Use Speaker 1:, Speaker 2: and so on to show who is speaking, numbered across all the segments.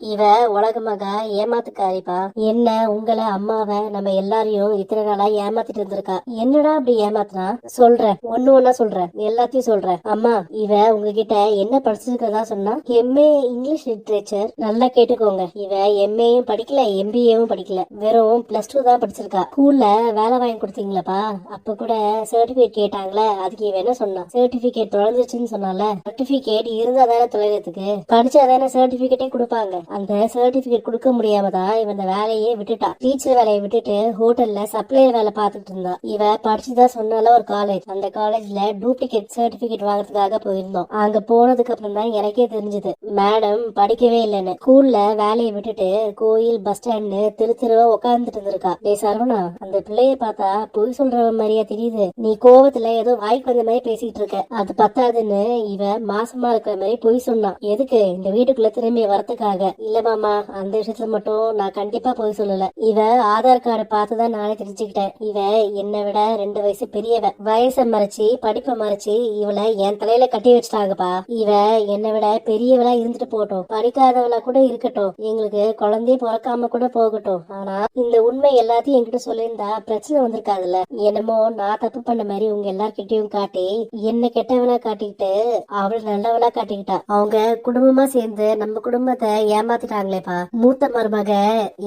Speaker 1: இவ உலகமாக ஏமாத்துக்காரிப்பா. என்ன உங்களை அம்மாவை நம்ம எல்லாரையும் இத்தனை நாளா ஏமாத்திட்டு இருந்திருக்கா. என்னடா அப்படி ஏமாத்துனா சொல்றேன். ஒண்ணு ஒண்ணா சொல்றேன். எல்லாத்தையும் சொல்றேன். அம்மா இவ உங்ககிட்ட என்ன படிச்சிருக்கதா சொன்னா எம்ஏ இங்கிலீஷ் லிட்ரேச்சர் நல்லா கேட்டுக்கோங்க. இவ எம்ஏயும் படிக்கல எம்பிஏவும் படிக்கல. வெறும் பிளஸ் டூ தான் படிச்சிருக்கா. ஸ்கூல்ல வேலை வாங்கி கொடுத்தீங்களப்பா? அப்ப கூட சர்டிபிகேட் கேட்டாங்களே அதுக்கு இவ என்ன சொன்னா? சர்டிபிகேட் தொலைஞ்சிருச்சுன்னு சொன்னால சர்டிபிகேட் இருந்தா தானே தொலைகிறதுக்கு? படிச்சா தானே சர்டிபிகேட்டே கொடுப்பாங்க. அந்த சர்டிபிகேட் கொடுக்க முடியாம தான் இவன் இந்த வேலையே விட்டுட்டா. டீச்சர் வேலையை விட்டுட்டு ஹோட்டல்ல சப்ளையர் வேலை பார்த்துட்டு இருந்தா. இவ படிச்சுதான் சொன்னால ஒரு காலேஜ் அந்த காலேஜ்ல டூப்ளிகேட் சர்டிபிகேட் வாங்குறதுக்காக போயிருந்தோம். அங்க போனதுக்கு அப்புறம் தான் எனக்கே தெரிஞ்சது. மேடம் படிக்கவே இல்லைன்னு. ஸ்கூல்ல வேலையை விட்டுட்டு கோயில் பஸ் ஸ்டாண்டு திரு திருவா உட்கார்ந்துட்டு இருந்திருக்கா. டே சரவணா அந்த பிள்ளைய பார்த்தா பொய் சொல்ற மாதிரியா தெரியுது. நீ கோவத்துல ஏதோ வாய்க்கு வந்த மாதிரி பேசிட்டு இருக்க. அது பத்தாதுன்னு இவ மாசமா இருக்கிற மாதிரி பொய் சொன்னான் எதுக்கு இந்த வீட்டுக்குள்ள திரும்பி வரதுக்காக இல்ல மாமா அந்த விஷயத்துல மட்டும் நான் கண்டிப்பா போய் சொல்லல. இவ ஆதார் கார்டு பார்த்துதான் நானே தெரிஞ்சுக்கிட்டேன். இவ என்னை விட ரெண்டு வயசு பெரியவ. வயசை மறைச்சு படிப்பை மறைச்சு இவளை என் தலையில கட்டி வச்சிட்டாங்கப்பா. இவ என்னை விட பெரியவளா இருந்துட்டு போகட்டும். படிக்காதவளா கூட இருக்கட்டும். எங்களுக்கு குழந்தைய பிறக்காம கூட போகட்டும். ஆனா இந்த உண்மை எல்லாத்தையும் என்கிட்ட சொல்லியிருந்தா பிரச்சனை வந்திருக்காதுல்ல. என்னமோ நான் தப்பு பண்ண மாதிரி உங்க எல்லார்கிட்டயும் காட்டி என்ன கெட்டவனா காட்டிக்கிட்டு அவளை நல்லவளா காட்டிக்கிட்டா. அவங்க குடும்பமா சேர்ந்து நம்ம குடும்பத்தை ஏமாத்திட்டாங்களேப்பா. மூத்த மருமக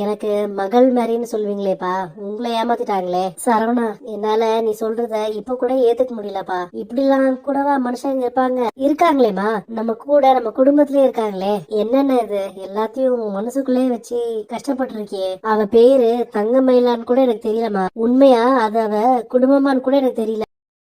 Speaker 1: எனக்கு மகள் மாதிரின்னு சொல்லுவீங்களேப்பா உங்களை ஏமாத்திட்டாங்களே. சரவணா என்னால நீ சொல்றத இப்ப கூட ஏத்துக்க முடியலப்பா. இப்படிலாம் கூடவா மனுஷங்க இருப்பாங்க? இருக்காங்களேமா நம்ம கூட நம்ம குடும்பத்திலே இருக்காங்களே. என்னென்ன இது? எல்லாத்தையும் உன் மனசுக்குள்ளே வச்சு கஷ்டப்பட்டு இருக்கியே அவ பேரு தங்கமயிலான்னு கூட எனக்கு தெரியலமா உண்மையா? அது அவ குடும்பமான்னு கூட எனக்கு தெரியல.